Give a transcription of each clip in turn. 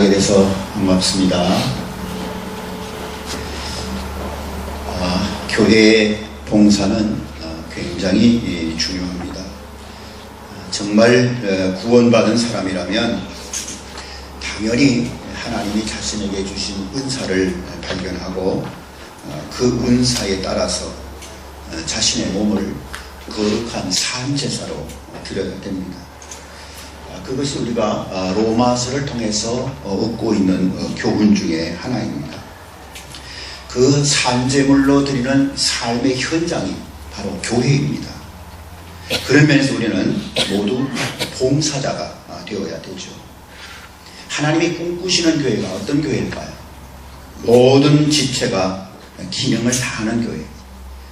만나게 돼서 반갑습니다. 아, 교회 봉사는 어, 굉장히 예, 중요합니다. 아, 정말 어, 구원받은 사람이라면 당연히 하나님이 자신에게 주신 은사를 발견하고 어, 그 은사에 따라서 어, 자신의 몸을 거룩한 삶 제사로 드려야 됩니다. 아, 그것이 우리가 아, 로마서를 통해서 어, 얻고 있는 어, 교훈 중에 하나입니다. 그 산재물로 드리는 삶의 현장이 바로 교회입니다. 그런 면에서 우리는 모두 봉사자가 아, 되어야 되죠. 하나님이 꿈꾸시는 교회가 어떤 교회일까요? 모든 지체가 기능을 다하는 교회.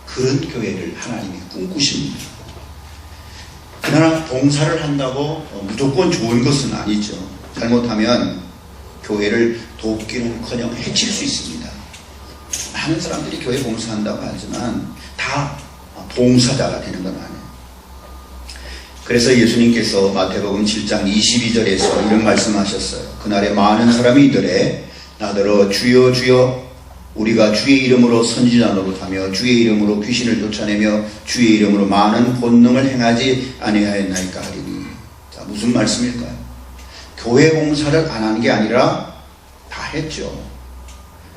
그런 교회를 하나님이 꿈꾸십니다. 그러나 봉사를 한다고 어, 무조건 좋은 것은 아니죠. 잘못하면 교회를 돕기는 커녕 해칠 수 있습니다. 많은 사람들이 교회 봉사한다고 하지만 다 봉사자가 되는 건 아니에요. 그래서 예수님께서 마태복음 7장 22절에서 이런 말씀하셨어요. 그날에 많은 사람이 이들에 나더러 주여 주여 우리가 주의 이름으로 선지자 노릇 하며 주의 이름으로 귀신을 쫓아내며 주의 이름으로 많은 본능을 행하지 아니하였나이까 하리니 자 무슨 말씀일까요? 교회 봉사를 안 하는 게 아니라 다 했죠.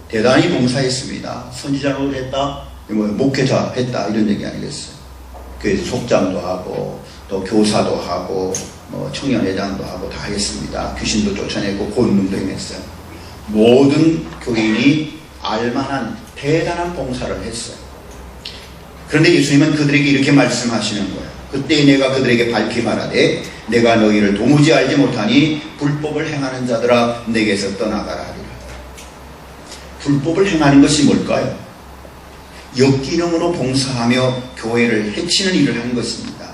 대단히 봉사했습니다. 선지자 노릇 했다, 뭐 목회자 했다 이런 얘기 아니겠어요? 교회에서 속장도 하고 또 교사도 하고 뭐 청년회장도 하고 다 했습니다. 귀신도 쫓아내고 권능도 행했어요. 모든 교인이 알만한 대단한 봉사를 했어요. 그런데 예수님은 그들에게 이렇게 말씀하시는 거예요. 그때 내가 그들에게 밝히 말하되 내가 너희를 도무지 알지 못하니 불법을 행하는 자들아 내게서 떠나가라 하리라. 불법을 행하는 것이 뭘까요? 역기능으로 봉사하며 교회를 해치는 일을 하는 것입니다.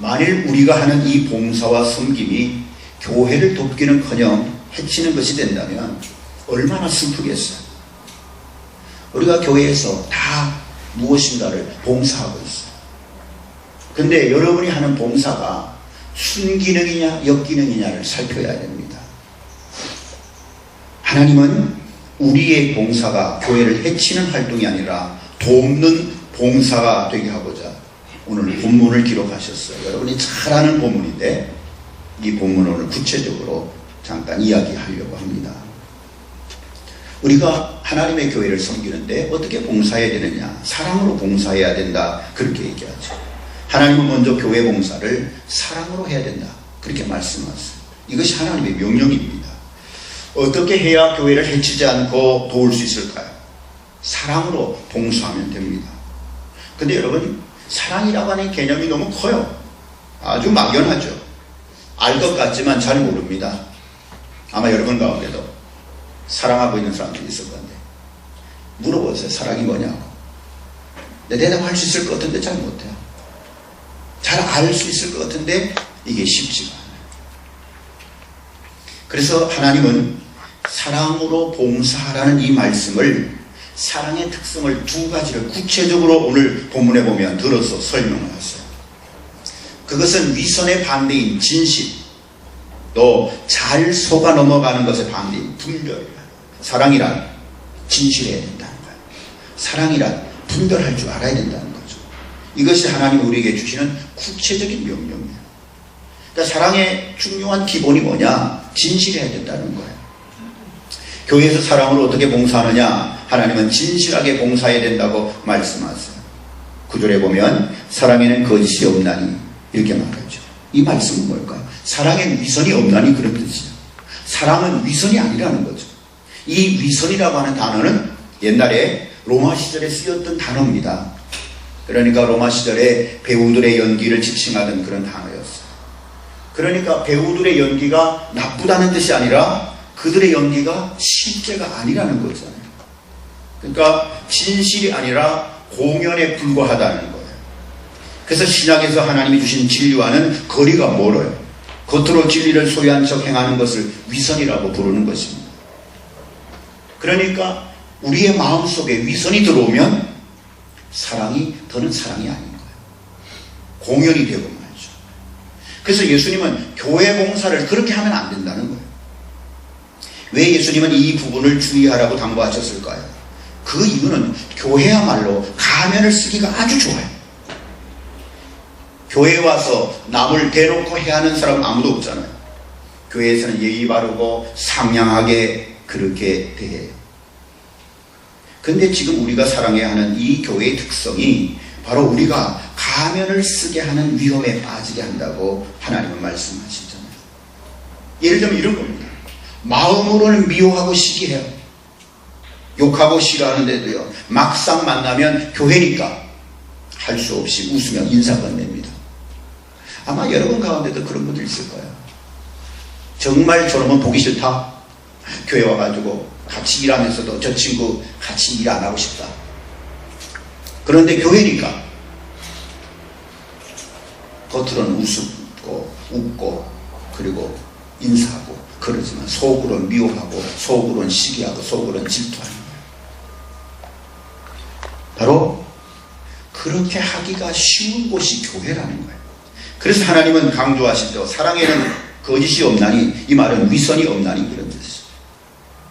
만일 우리가 하는 이 봉사와 섬김이 교회를 돕기는커녕 해치는 것이 된다면 얼마나 슬프겠어요. 우리가 교회에서 다 무엇인가를 봉사하고 있어요. 근데 여러분이 하는 봉사가 순기능이냐 역기능이냐를 살펴야 됩니다. 하나님은 우리의 봉사가 교회를 해치는 활동이 아니라 돕는 봉사가 되게 하고자 오늘 본문을 기록하셨어요. 여러분이 잘 아는 본문인데 이 본문을 구체적으로 잠깐 이야기하려고 합니다. 우리가 하나님의 교회를 섬기는데 어떻게 봉사해야 되느냐? 사랑으로 봉사해야 된다. 그렇게 얘기하죠. 하나님은 먼저 교회 봉사를 사랑으로 해야 된다. 그렇게 말씀하세요. 이것이 하나님의 명령입니다. 어떻게 해야 교회를 해치지 않고 도울 수 있을까요? 사랑으로 봉사하면 됩니다. 근데 여러분, 사랑이라고 하는 개념이 너무 커요. 아주 막연하죠. 알 것 같지만 잘 모릅니다. 아마 여러분 가운데도 사랑하고 있는 사람들이 있을 건데 물어보세요. 사랑이 뭐냐고. 내 대답할 수 있을 것 같은데 잘 못해요. 잘 알 수 있을 것 같은데 이게 쉽지가. 그래서 하나님은 사랑으로 봉사하라는 이 말씀을 사랑의 특성을 두 가지를 구체적으로 오늘 본문에 보면 들어서 설명을 하세요. 그것은 위선의 반대인 진실, 또 잘 속아 넘어가는 것의 반대인 분별. 사랑이란 진실해야 된다는 거예요. 사랑이란 분별할 줄 알아야 된다는 거죠. 이것이 하나님 우리에게 주시는 구체적인 명령이에요. 그러니까 사랑의 중요한 기본이 뭐냐? 진실해야 된다는 거예요. 교회에서 사랑으로 어떻게 봉사하느냐? 하나님은 진실하게 봉사해야 된다고 말씀하세요. 구절에 보면 사랑에는 거짓이 없나니 이렇게 말하죠. 이 말씀은 뭘까요? 사랑에는 위선이 없나니 그런 뜻이죠. 사랑은 위선이 아니라는 거죠. 이 위선이라고 하는 단어는 옛날에 로마 시절에 쓰였던 단어입니다. 그러니까 로마 시절에 배우들의 연기를 지칭하던 그런 단어였어요. 그러니까 배우들의 연기가 나쁘다는 뜻이 아니라 그들의 연기가 실제가 아니라는 거잖아요. 그러니까 진실이 아니라 공연에 불과하다는 거예요. 그래서 신약에서 하나님이 주신 진리와는 거리가 멀어요. 겉으로 진리를 소유한 척 행하는 것을 위선이라고 부르는 것입니다. 그러니까 우리의 마음속에 위선이 들어오면 사랑이 더는 사랑이 아닌 거예요. 공연이 되고 말이죠. 그래서 예수님은 교회 봉사를 그렇게 하면 안 된다는 거예요. 왜 예수님은 이 부분을 주의하라고 당부하셨을까요? 그 이유는 교회야말로 가면을 쓰기가 아주 좋아요. 교회에 와서 남을 대놓고 해하는 사람은 아무도 없잖아요. 교회에서는 예의 바르고 상냥하게 그렇게 대해요. 근데 지금 우리가 사랑해야 하는 이 교회의 특성이 바로 우리가 가면을 쓰게 하는 위험에 빠지게 한다고 하나님은 말씀하시잖아요. 예를 들면 이런 겁니다. 마음으로는 미워하고 시기해요. 욕하고 싫어하는데도요. 막상 만나면 교회니까 할 수 없이 웃으며 인사 건넵니다. 아마 여러분 가운데도 그런 분들 있을 거예요. 정말 저놈은 보기 싫다. 교회 와가지고 같이 일하면서도 저 친구 같이 일 안 하고 싶다. 그런데 교회니까 겉으로는 웃고 웃고 그리고 인사하고 그러지만 속으로는 미워하고 속으로는 시기하고 속으로는 질투하는 거예요. 바로 그렇게 하기가 쉬운 곳이 교회라는 거예요. 그래서 하나님은 강조하시죠. 사랑에는 거짓이 없나니 이 말은 위선이 없나니 그런 뜻이죠.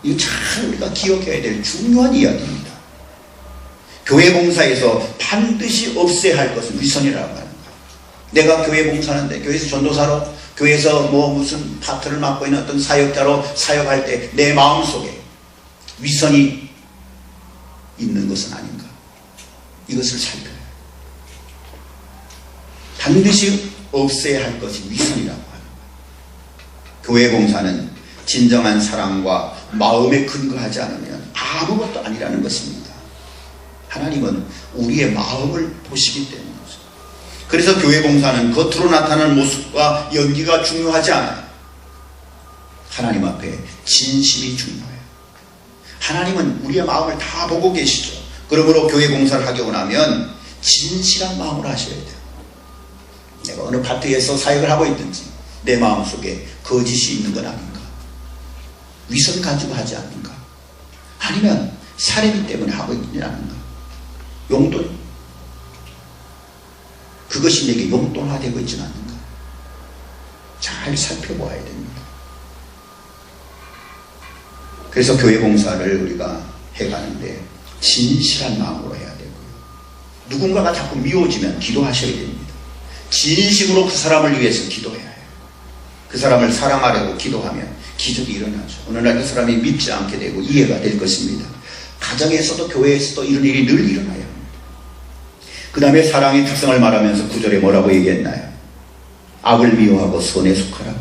이거 잘 우리가 기억해야 될 중요한 이야기입니다. 교회 봉사에서 반드시 없애야 할 것은 위선이라고 하는 거예요. 내가 교회 봉사하는데 교회에서 전도사로 교회에서 뭐 무슨 파트를 맡고 있는 어떤 사역자로 사역할 때 내 마음속에 위선이 있는 것은 아닌가. 이것을 살펴요. 반드시 없애야 할 것이 위선이라고 하는 거예요. 교회 봉사는 진정한 사랑과 마음에 근거하지 않으면 아무것도 아니라는 것입니다. 하나님은 우리의 마음을 보시기 때문이죠. 그래서 교회 봉사는 겉으로 나타나는 모습과 연기가 중요하지 않아요. 하나님 앞에 진심이 중요해요. 하나님은 우리의 마음을 다 보고 계시죠. 그러므로 교회 봉사를 하고 나면 진실한 마음으로 하셔야 돼요. 내가 어느 파트에서 사역을 하고 있든지 내 마음속에 거짓이 있는 건 아닌가? 위선 가지고 하지 않는가? 아니면 사례비 때문에 하고 아닌가? 용돈 그것이 내게 용돈화되고 있지는 않는가? 잘 살펴보아야 됩니다. 그래서 교회 봉사를 우리가 해가는데 진실한 마음으로 해야 되고요. 누군가가 자꾸 미워지면 기도하셔야 됩니다. 진심으로 그 사람을 위해서 기도해야 해요. 그 사람을 사랑하려고 기도하면 기적이 일어나죠. 어느 날그 사람이 믿지 않게 되고 이해가 될 것입니다. 가정에서도 교회에서도 이런 일이 늘 일어나요. 그 다음에 사랑의 특성을 말하면서 구절에 뭐라고 얘기했나요? 악을 미워하고 선에 속하라.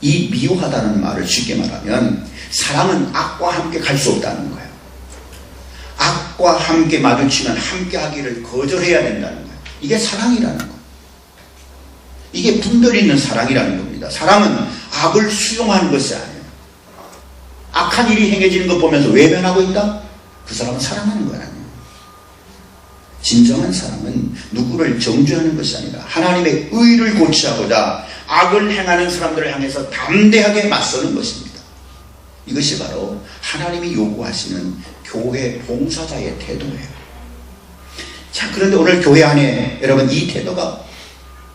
이 미워하다는 말을 쉽게 말하면 사랑은 악과 함께 갈 수 없다는 거예요. 악과 함께 마주치면 함께 하기를 거절해야 된다는 거예요. 이게 사랑이라는 거예요. 이게 분별 있는 사랑이라는 겁니다. 사랑은 악을 수용하는 것이 아니에요. 악한 일이 행해지는 것 보면서 외면하고 있다? 그 사람은 사랑하는 거야. 진정한 사랑은 누구를 정죄하는 것이 아니라 하나님의 의를 고취하고자 악을 행하는 사람들을 향해서 담대하게 맞서는 것입니다. 이것이 바로 하나님이 요구하시는 교회 봉사자의 태도예요. 자, 그런데 오늘 교회 안에 여러분 이 태도가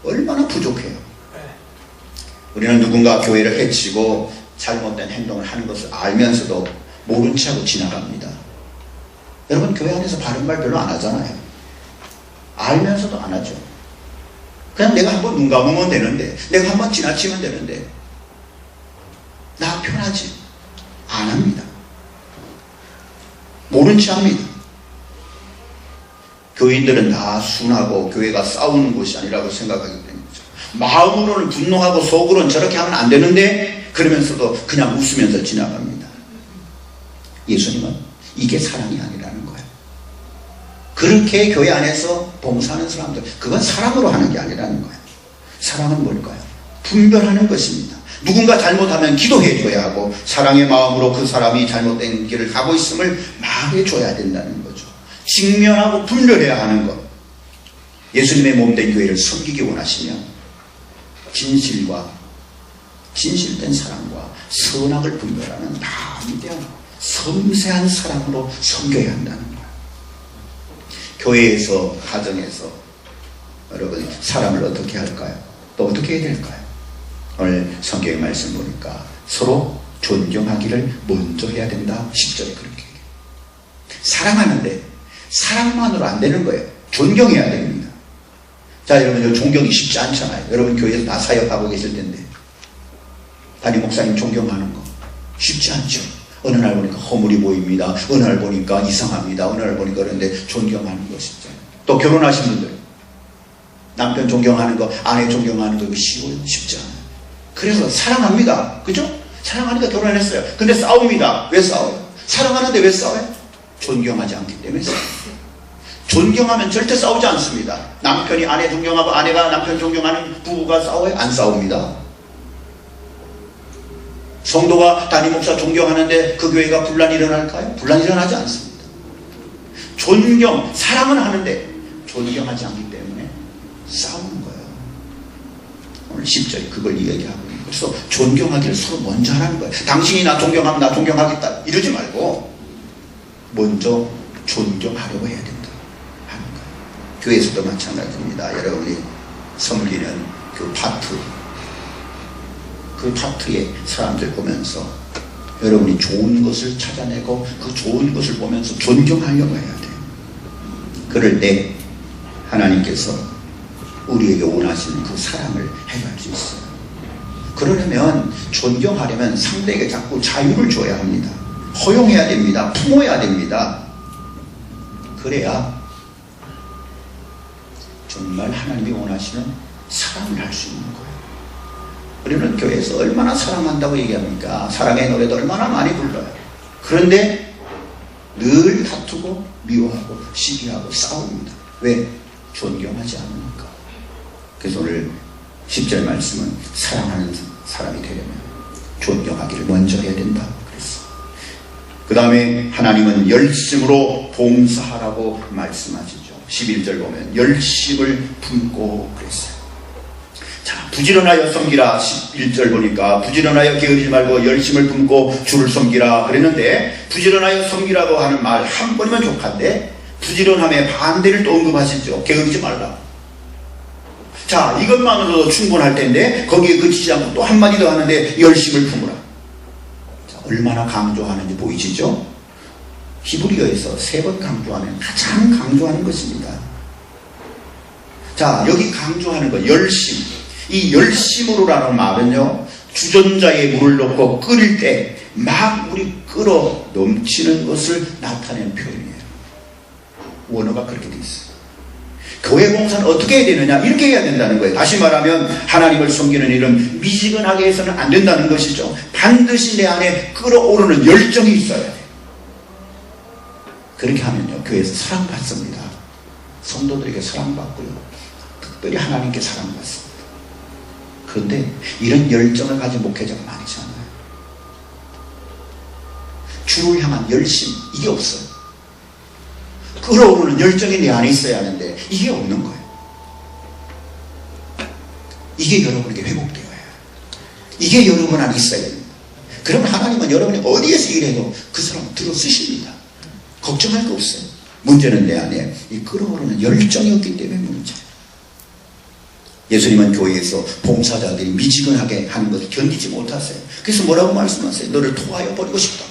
얼마나 부족해요. 우리는 누군가 교회를 해치고 잘못된 행동을 하는 것을 알면서도 모른 체 하고 지나갑니다. 여러분 교회 안에서 바른 말 별로 안 하잖아요. 알면서도 안 하죠. 그냥 내가 한번 눈 감으면 되는데, 내가 한번 지나치면 되는데, 나 편하지. 안 합니다. 모른 체 합니다. 교인들은 다 순하고 교회가 싸우는 곳이 아니라고 생각하기. 마음으로는 분노하고 속으로는 저렇게 하면 안 되는데, 그러면서도 그냥 웃으면서 지나갑니다. 예수님은 이게 사랑이 아니라는 거예요. 그렇게 교회 안에서 봉사하는 사람들, 그건 사랑으로 하는 게 아니라는 거예요. 사랑은 뭘까요? 분별하는 것입니다. 누군가 잘못하면 기도해 줘야 하고, 사랑의 마음으로 그 사람이 잘못된 길을 가고 있음을 말해 줘야 된다는 거죠. 직면하고 분별해야 하는 것. 예수님의 몸된 교회를 섬기기 원하시면, 진실과, 진실된 사랑과 선악을 분별하는 담대한, 섬세한 사랑으로 섬겨야 한다는 거예요. 교회에서, 가정에서 여러분 사람을 어떻게 할까요? 또 어떻게 해야 될까요? 오늘 성경의 말씀 보니까 서로 존경하기를 먼저 해야 된다. 10절에 그렇게 얘기해요. 사랑하는데 사랑만으로 안 되는 거예요. 존경해야 됩니다. 자, 여러분, 이 존경이 쉽지 않잖아요. 여러분 교회에서 다 사역하고 계실 텐데. 담임 목사님 존경하는 거 쉽지 않죠. 어느 날 보니까 허물이 보입니다. 어느 날 보니까 이상합니다. 어느 날 보니까 그런데 존경하는 거 쉽지 않아요. 또 결혼하신 분들. 남편 존경하는 거, 아내 존경하는 거 이거 쉬워요? 쉽지 않아요. 그래서 사랑합니다. 그죠? 사랑하니까 결혼했어요. 근데 싸웁니다. 왜 싸워요? 사랑하는데 왜 싸워요? 존경하지 않기 때문에 싸워요. 존경하면 절대 싸우지 않습니다. 남편이 아내 존경하고 아내가 남편 존경하는 부부가 싸워요? 안 싸웁니다. 성도가 담임 목사 존경하는데 그 교회가 분란이 일어날까요? 분란이 일어나지 않습니다. 존경, 사랑은 하는데 존경하지 않기 때문에 싸우는 거예요. 오늘 10절이 그걸 이야기하고 있는. 그래서 존경하기를 서로 먼저 하라는 거예요. 당신이 나 존경하면 나 존경하겠다. 이러지 말고 먼저 존경하려고 해야 된다. 교회에서도 마찬가지입니다. 여러분이 섬기는 그 파트, 그 파트에 사람들 보면서 여러분이 좋은 것을 찾아내고 그 좋은 것을 보면서 존경하려고 해야 돼요. 그럴 때 하나님께서 우리에게 원하시는 그 사랑을 해갈 수 있어요. 그러려면 존경하려면 상대에게 자꾸 자유를 줘야 합니다. 허용해야 됩니다. 품어야 됩니다. 그래야 정말 하나님이 원하시는 사랑을 할 수 있는 거예요. 우리는 교회에서 얼마나 사랑한다고 얘기합니까? 사랑의 노래도 얼마나 많이 불러요. 그런데 늘 다투고 미워하고 시기하고 싸웁니다. 왜? 존경하지 않으니까. 그래서 오늘 10절 말씀은 사랑하는 사람이 되려면 존경하기를 먼저 해야 된다. 그 다음에 하나님은 열심으로 봉사하라고 말씀하시죠. 11절 보면 열심을 품고 그랬어요. 자, 부지런하여 섬기라. 11절 보니까 부지런하여 게으르지 말고 열심을 품고 주를 섬기라 그랬는데 부지런하여 섬기라고 하는 말 한 번이면 족한데 부지런함의 반대를 또 언급하시죠. 게으르지 말라. 자, 이것만으로도 충분할 텐데 거기에 그치지 않고 또 한마디 더 하는데 열심을 품으라. 자, 얼마나 강조하는지 보이시죠? 히브리어에서 세 번 강조하는 가장 강조하는 것입니다. 자, 여기 강조하는 거 열심. 이 열심으로라는 말은요, 주전자에 물을 넣고 끓일 때 막 물이 끓어 넘치는 것을 나타내는 표현이에요. 원어가 그렇게 돼 있어요. 교회 봉사는 어떻게 해야 되느냐? 이렇게 해야 된다는 거예요. 다시 말하면 하나님을 섬기는 일은 미지근하게 해서는 안 된다는 것이죠. 반드시 내 안에 끓어오르는 열정이 있어야 돼요. 그렇게 하면요, 교회에서 사랑받습니다. 성도들에게 사랑받고요. 특별히 하나님께 사랑받습니다. 그런데 이런 열정을 가진 목회자가 많지 않아요. 주를 향한 열심, 이게 없어요. 끓어오르는 열정이 내 안에 있어야 하는데, 이게 없는 거예요. 이게 여러분에게 회복되어야 해요. 이게 여러분 안에 있어야 됩니다. 그럼 하나님은 여러분이 어디에서 일해도 그 사람 들어 쓰십니다. 걱정할 거 없어요. 문제는 내 안에 이 끓어오르는 열정이 없기 때문에 문제예요. 예수님은 교회에서 봉사자들이 미지근하게 하는 것을 견디지 못하세요. 그래서 뭐라고 말씀하세요? 너를 토하여 버리고 싶다.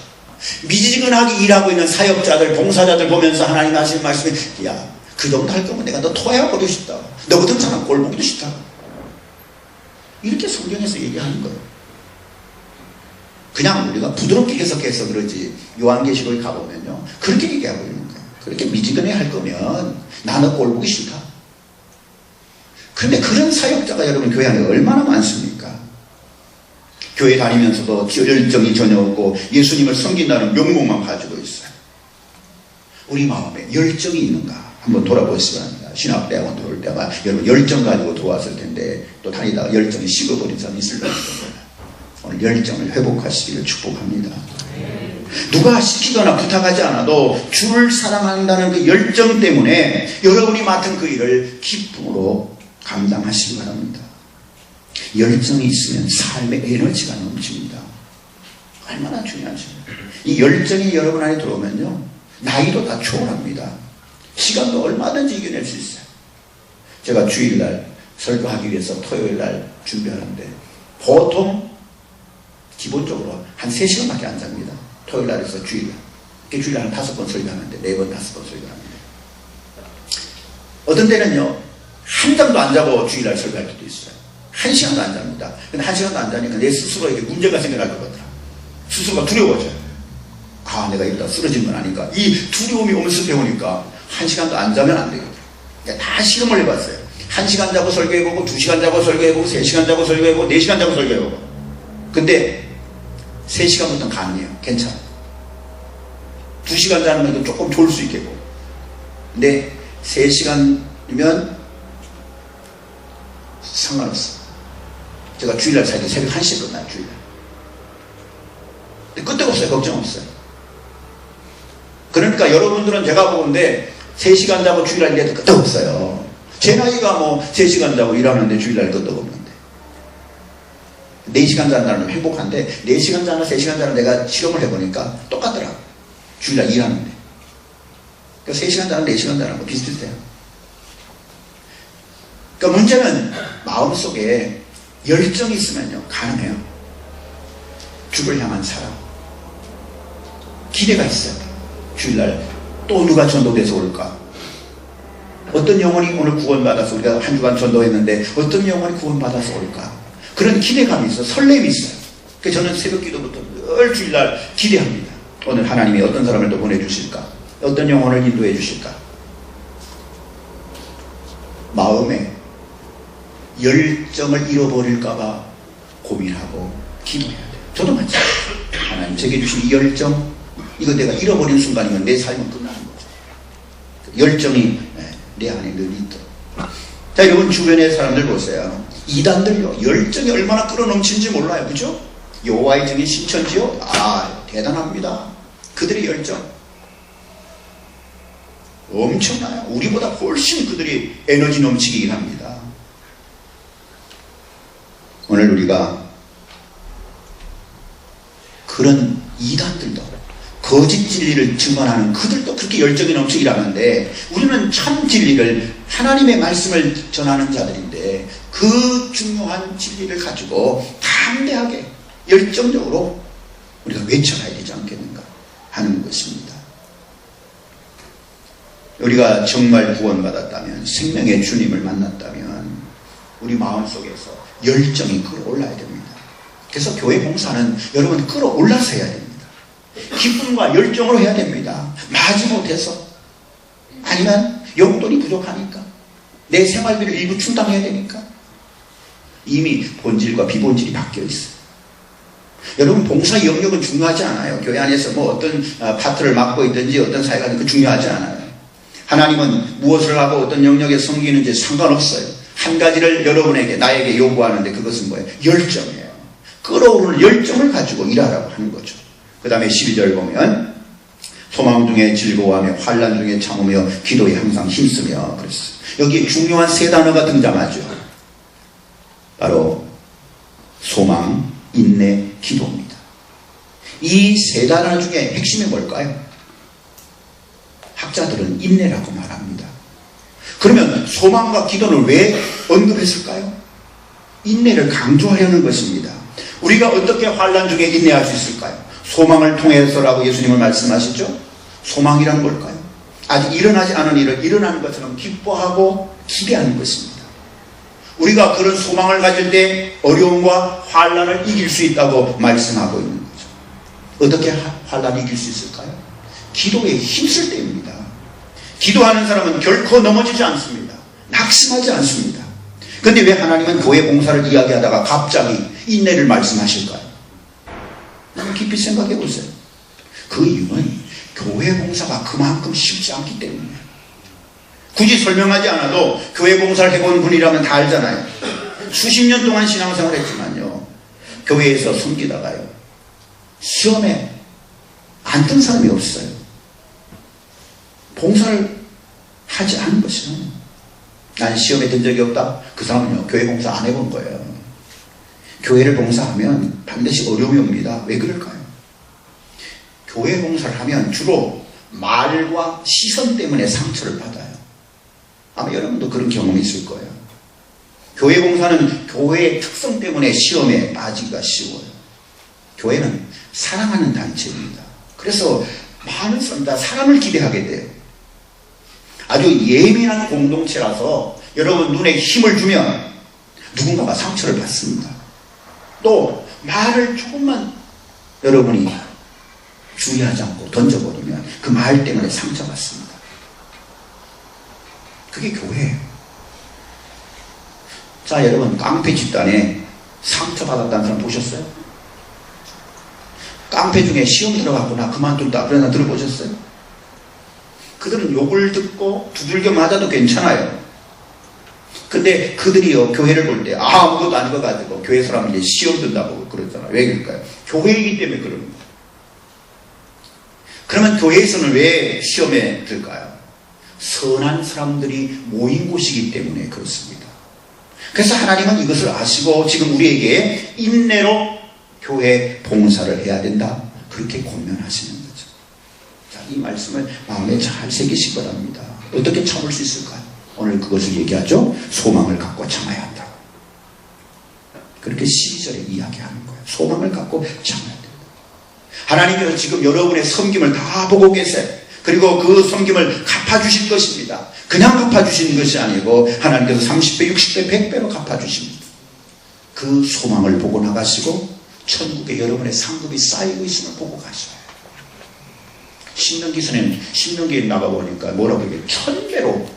미지근하게 일하고 있는 사역자들, 봉사자들 보면서 하나님 하시는 말씀이 야, 그 정도 할 거면 내가 너 토하여 버리고 싶다. 너 같은 사람 꼴 보기도 싫다. 이렇게 성경에서 얘기하는 거예요. 그냥 우리가 부드럽게 해석해서 그러지 요한계시록에 가보면요. 그렇게 얘기하고 있는 거예요. 그렇게 미지근해 할 거면 나는 꼴 보기 싫다. 그런데 그런 사역자가 여러분 교회 안에 얼마나 많습니까? 교회 다니면서도 열정이 전혀 없고 예수님을 섬긴다는 명목만 가지고 있어요. 우리 마음에 열정이 있는가? 한번 돌아보시기 바랍니다. 신학대학원 들어올 때가 여러분 열정 가지고 들어왔을 텐데 또 다니다가 열정이 식어버린 사람이 있을 겁니다 열정을 회복하시기를 축복합니다. 누가 시키거나 부탁하지 않아도 주를 사랑한다는 그 열정 때문에 여러분이 맡은 그 일을 기쁨으로 감당하시기 바랍니다. 열정이 있으면 삶의 에너지가 넘칩니다. 얼마나 중요하죠. 이 열정이 여러분 안에 들어오면요. 나이도 다 초월합니다. 시간도 얼마든지 이겨낼 수 있어요. 제가 주일날 설교하기 위해서 토요일날 준비하는데 보통 기본적으로 한 3시간밖에 안 잡니다. 토요일 날에서 주일. 그 주일에 한 다섯 번 설교하는데, 네 번, 다섯 번 설교하는데. 어떤 때는요, 한 잠도 안 자고 주일 날 설교할 때도 있어요. 한 시간도 안 잡니다. 근데 한 시간도 안 자니까 내 스스로에게 문제가 생겨날 것 같더라. 스스로가 두려워져요. 아, 내가 이러다 쓰러진 건 아닌가. 이 두려움이 오면서 배우니까 한 시간도 안 자면 안 되거든요. 그러니까 다 실험을 해봤어요. 한 시간 자고 설교해보고, 두 시간 자고 설교해보고, 세 시간 자고 설교해보고, 네 시간 자고 설교해보고. 근데 세 시간부터는 가능해요. 괜찮아요. 두 시간 자는 것도 조금 좋을 수 있겠고. 근데 세 시간이면 상관없어. 제가 주일날 살때 새벽 1시에 끝나요, 주일날. 근데 끄떡없어요. 걱정 없어요. 그러니까 여러분들은 제가 보는데 3시간 자고 주일날 일해도 끄떡없어요. 제 나이가 뭐 3시간 자고 일하는데 주일날 끄떡없는데. 4시간 잔다는 건 행복한데 4시간 자나 3시간 자나 내가 실험을 해보니까 똑같더라고. 주일날 일하는데. 그러니까 3시간 자나 4시간 자나 뭐 비슷비슷해요. 그러니까 문제는 마음속에 열정이 있으면요 가능해요. 주를 향한 사랑. 기대가 있어요. 주일날 또 누가 전도돼서 올까? 어떤 영혼이 오늘 구원받아서 우리가 한 주간 전도했는데 어떤 영혼이 구원받아서 올까? 그런 기대감이 있어, 설렘이 있어요. 그래서 저는 새벽 기도부터 늘 주일날 기대합니다. 오늘 하나님이 어떤 사람을 또 보내주실까? 어떤 영혼을 인도해 주실까? 마음에 열정을 잃어버릴까봐 고민하고 기도해야 돼요. 저도 마찬가지예요. 하나님 제게 주신 이 열정, 이거 내가 잃어버린 순간이면 내 삶은 끝나는 거죠. 열정이 네, 내 안에 늘 있도록. 자, 여러분 주변의 사람들 보세요. 이단들요, 열정이 얼마나 끌어넘치는지 몰라요. 그죠? 여호와의 정이 신천지요? 아, 대단합니다. 그들의 열정. 엄청나요. 우리보다 훨씬 그들이 에너지 넘치게 일합니다. 오늘 우리가 그런 이단들도 거짓 진리를 증언하는 그들도 그렇게 열정이 넘치게 일하는데 우리는 참 진리를 하나님의 말씀을 전하는 자들인데 그 중요한 진리를 가지고 담대하게 열정적으로 우리가 외쳐가야 되지 않겠는가 하는 것입니다. 우리가 정말 구원받았다면 생명의 주님을 만났다면 우리 마음속에서 열정이 끌어올라야 됩니다. 그래서 교회 봉사는 여러분 끌어올라서 해야 됩니다. 기쁨과 열정으로 해야 됩니다. 마지못해서 아니면 용돈이 부족하니까 내 생활비를 일부 충당해야 되니까 이미 본질과 비본질이 바뀌어 있어요. 여러분 봉사 영역은 중요하지 않아요. 교회 안에서 뭐 어떤 아, 파트를 맡고 있든지 어떤 사회가 그 중요하지 않아요. 하나님은 무엇을 하고 어떤 영역에 섬기는지 상관없어요. 한 가지를 여러분에게 나에게 요구하는데 그것은 뭐예요? 열정이에요. 끌어오르는 열정을 가지고 일하라고 하는 거죠. 그 다음에 12절 보면 소망 중에 즐거워하며 환란 중에 참으며 기도에 항상 힘쓰며 그랬어요. 여기 중요한 세 단어가 등장하죠. 바로 소망, 인내, 기도입니다. 이 세 단어 중에 핵심이 뭘까요? 학자들은 인내라고 말합니다. 그러면 소망과 기도를 왜 언급했을까요? 인내를 강조하려는 것입니다. 우리가 어떻게 환란 중에 인내할 수 있을까요? 소망을 통해서라고 예수님을 말씀하시죠? 소망이란 뭘까요? 아직 일어나지 않은 일을 일어나는 것처럼 기뻐하고 기대하는 것입니다. 우리가 그런 소망을 가질 때 어려움과 환란을 이길 수 있다고 말씀하고 있는 거죠. 어떻게 환란을 이길 수 있을까요? 기도에 힘쓸 때입니다. 기도하는 사람은 결코 넘어지지 않습니다. 낙심하지 않습니다. 근데 왜 하나님은 교회 봉사를 이야기하다가 갑자기 인내를 말씀하실까요? 한번 깊이 생각해 보세요. 그 이유는 교회 봉사가 그만큼 쉽지 않기 때문이에요. 굳이 설명하지 않아도 교회 봉사를 해본 분이라면 다 알잖아요. 수십 년 동안 신앙생활 했지만요. 교회에서 섬기다가요. 시험에 안 뜬 사람이 없어요. 봉사를 하지 않은 것이요. 난 시험에 든 적이 없다. 그 사람은요, 교회 봉사 안 해본 거예요. 교회를 봉사하면 반드시 어려움이 옵니다. 왜 그럴까요? 교회 봉사를 하면 주로 말과 시선 때문에 상처를 받아요. 아마 여러분도 그런 경험이 있을 거예요. 교회 봉사는 교회의 특성 때문에 시험에 빠지기가 쉬워요. 교회는 사랑하는 단체입니다. 그래서 많은 사람 다 사랑을 기대하게 돼요. 아주 예민한 공동체라서 여러분 눈에 힘을 주면 누군가가 상처를 받습니다. 또 말을 조금만 여러분이 주의하지 않고 던져버리면 그 말 때문에 상처받습니다. 그게 교회예요. 자, 여러분, 깡패 집단에 상처받았다는 사람 보셨어요? 깡패 중에 시험 들어갔고 나 그만둔다. 그런 사 들어보셨어요? 그들은 욕을 듣고 두들겨 맞아도 괜찮아요. 근데 그들이요, 교회를 볼 때 아무것도 아닌 것 가지고 교회 사람들이 시험 든다고 그러잖아요. 왜 그럴까요? 교회이기 때문에 그러는 거예요. 그러면 교회에서는 왜 시험에 들까요? 선한 사람들이 모인 곳이기 때문에 그렇습니다. 그래서 하나님은 이것을 아시고 지금 우리에게 인내로 교회 봉사를 해야 된다. 그렇게 권면하시는 거죠. 자, 이 말씀을 마음에 잘 새기시 기 바랍니다. 어떻게 참을 수 있을까요? 오늘 그것을 얘기하죠. 소망을 갖고 참아야 한다. 그렇게 12절에 이야기하는 거예요. 소망을 갖고 참아야 된다. 하나님께서 지금 여러분의 섬김을 다 보고 계세요. 그리고 그 섬김을 갚아주실 것입니다. 그냥 갚아주시는 것이 아니고 하나님께서 30배, 60배, 100배로 갚아주십니다. 그 소망을 보고 나가시고 천국에 여러분의 상급이 쌓이고 있음을 보고 가셔요. 신명기서는 신명기에 나가보니까 뭐라고 얘기해요? 천배로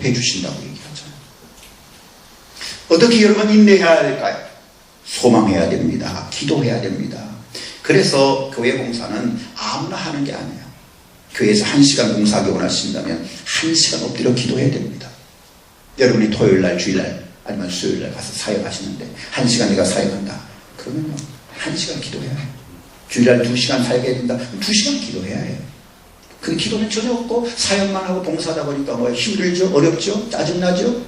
해주신다고 얘기하잖아요. 어떻게 여러분 인내해야 될까요? 소망해야 됩니다. 기도해야 됩니다. 그래서 교회 봉사는 아무나 하는 게 아니에요. 교회에서 한 시간 봉사하기 원하신다면 한 시간 엎드려 기도해야 됩니다. 여러분이 토요일 날, 주일 날, 아니면 수요일 날 가서 사역하시는데 한 시간 내가 사역한다. 그러면요 한 시간 기도해야 해요. 주일 날 두 시간 사역해야 된다. 두 시간 기도해야 해요. 그 기도는 전혀 없고 사역만 하고 봉사하다 보니까 뭐 힘들죠, 어렵죠, 짜증나죠.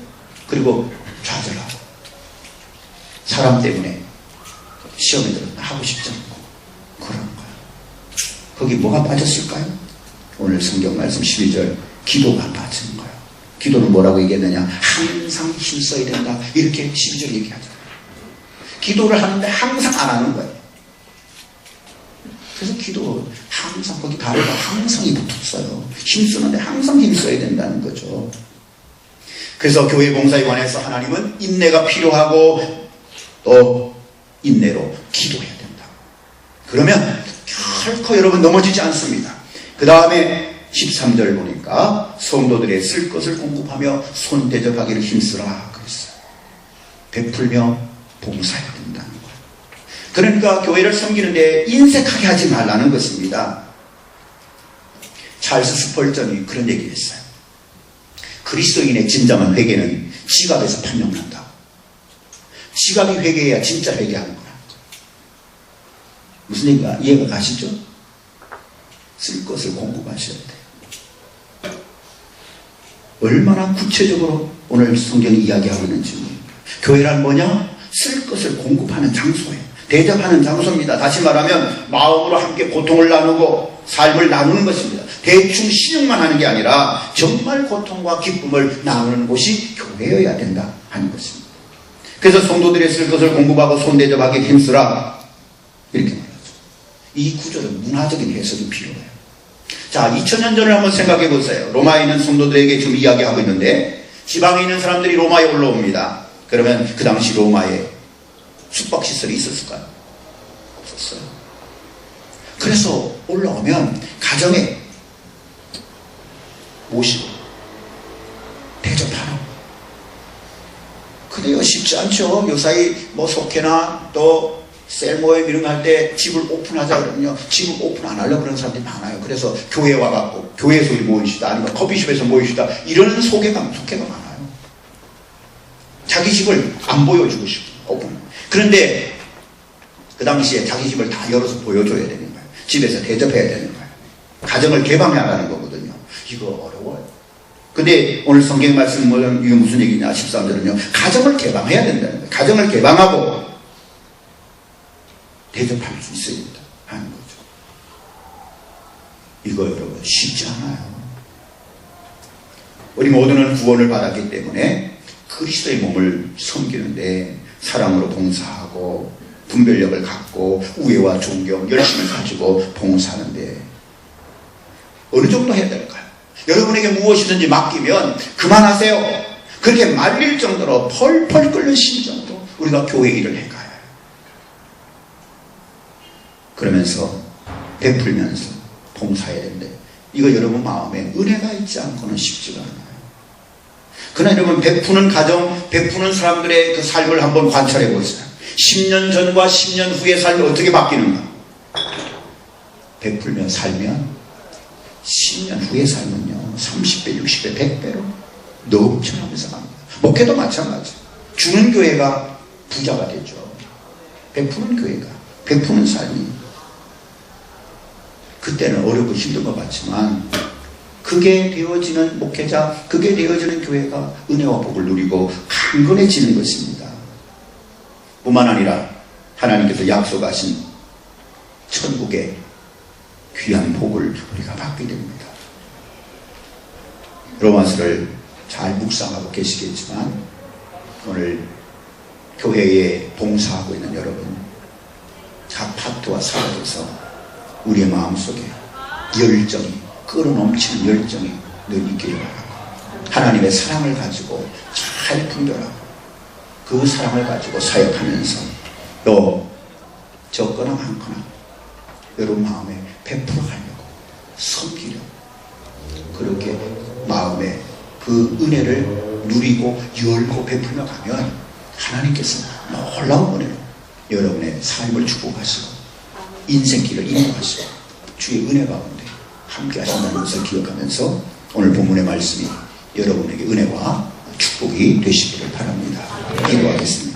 그리고 좌절하고 사람 때문에 시험에 들어 하고 거예요. 거기 뭐가 빠졌을까요? 오늘 성경 말씀 12절 기도가 빠진 거예요. 기도는 뭐라고 얘기했느냐? 항상 힘써야 된다. 이렇게 12절 얘기하잖아요. 기도를 하는데 항상 안 하는 거예요. 그래서 기도 항상 거기 발에가 항상이 붙었어요. 힘쓰는데 항상 힘써야 된다는 거죠. 그래서 교회 봉사에 관해서 하나님은 인내가 필요하고 또 인내로 기도해야 된다. 그러면 결코 여러분 넘어지지 않습니다. 그 다음에 13절 보니까 성도들의 쓸 것을 공급하며 손 대접하기를 힘쓰라 그랬어요. 베풀며 봉사해야 된다는 거예요. 그러니까 교회를 섬기는데 인색하게 하지 말라는 것입니다. 찰스 스펄전이 그런 얘기를 했어요. 그리스도인의 진정한 회개는 지갑에서 판명난다. 지갑이 회개해야 진짜 회개하는 거야. 무슨 얘기가 이해가 가시죠? 쓸 것을 공급하셔야 돼요. 얼마나 구체적으로 오늘 성경이 이야기하고 있는지 교회란 뭐냐? 쓸 것을 공급하는 장소예요. 대접하는 장소입니다. 다시 말하면 마음으로 함께 고통을 나누고 삶을 나누는 것입니다. 대충 신용만 하는 게 아니라 정말 고통과 기쁨을 나누는 곳이 교회여야 된다 하는 것입니다. 그래서 성도들의 쓸 것을 공급하고 손대접하게 힘쓰라 이렇게 말하죠. 이 구절은 문화적인 해석이 필요해요. 자, 2000년 전을 한번 생각해 보세요. 로마에 있는 성도들에게 지금 이야기하고 있는데 지방에 있는 사람들이 로마에 올라옵니다. 그러면 그 당시 로마에 숙박시설이 있었을까요? 없었어요. 그래서 올라오면 가정에 모시고 대접하라. 근데요 쉽지 않죠. 요사이 뭐 속회나 또 셀 모임 이런 거 할 때 집을 오픈하자 그러면요 집을 오픈 안 하려고 그러는 사람들이 많아요. 그래서 교회 와갖고 교회에서 모이시다 아니면 커피숍에서 모이시다 이런 소개가 속회가 많아요. 자기 집을 안 보여주고 싶어 오픈. 그런데 그 당시에 자기 집을 다 열어서 보여줘야 되는 거예요. 집에서 대접해야 되는 거예요. 가정을 개방해야 하는 거거든요. 이거 어려워요. 근데 오늘 성경 말씀 뭐 이게 무슨 얘기냐 13절은요. 가정을 개방해야 된다는 거예요. 가정을 개방하고 대접할 수 있어야 된다 하는 거죠. 이거 여러분 쉽지 않아요. 우리 모두는 구원을 받았기 때문에 그리스도의 몸을 섬기는데 사랑으로 봉사하고 분별력을 갖고 우애와 존경, 열심을 가지고 봉사하는데 어느 정도 해야 될까요? 여러분에게 무엇이든지 맡기면 그만하세요. 그렇게 말릴 정도로 펄펄 끓는 심정으로 우리가 교회 일을 해가요. 그러면서 베풀면서 봉사해야 되는데 이거 여러분 마음에 은혜가 있지 않고는 쉽지가 않아요. 그러나 여러분 베푸는 가정, 베푸는 사람들의 그 삶을 한번 관찰해 보세요. 10년 전과 10년 후의 삶이 어떻게 바뀌는가? 베풀며 살면 10년 후의 삶은요, 30배, 60배, 100배로 넘쳐나면서 갑니다. 목회도 마찬가지. 주는 교회가 부자가 되죠. 베푸는 교회가, 베푸는 삶이. 그때는 어렵고 힘든 것 같지만, 그게 되어지는 목회자, 그게 되어지는 교회가 은혜와 복을 누리고 강건해지는 것입니다. 뿐만 아니라 하나님께서 약속하신 천국의 귀한 복을 우리가 받게 됩니다. 로마서를 잘 묵상하고 계시겠지만 오늘 교회에 봉사하고 있는 여러분 각 파트와 사역에서 우리의 마음속에 열정이 끌어넘치는 열정이 늘 있기를 바라고 하나님의 사랑을 가지고 잘 분별하고 그 사랑을 가지고 사역하면서 또 적거나 많거나 여러분 마음에 베풀어 가려고 섬기려고 그렇게 마음에 그 은혜를 누리고 열고 베풀며 가면 하나님께서 놀라운 은혜로 여러분의 삶을 축복하시고 인생길을 인도하시고 주의 은혜 가운데 함께 하신다는 것을 기억하면서 오늘 본문의 말씀이 여러분에게 은혜와 축복이 되시기를 바랍니다. 기도하겠습니다.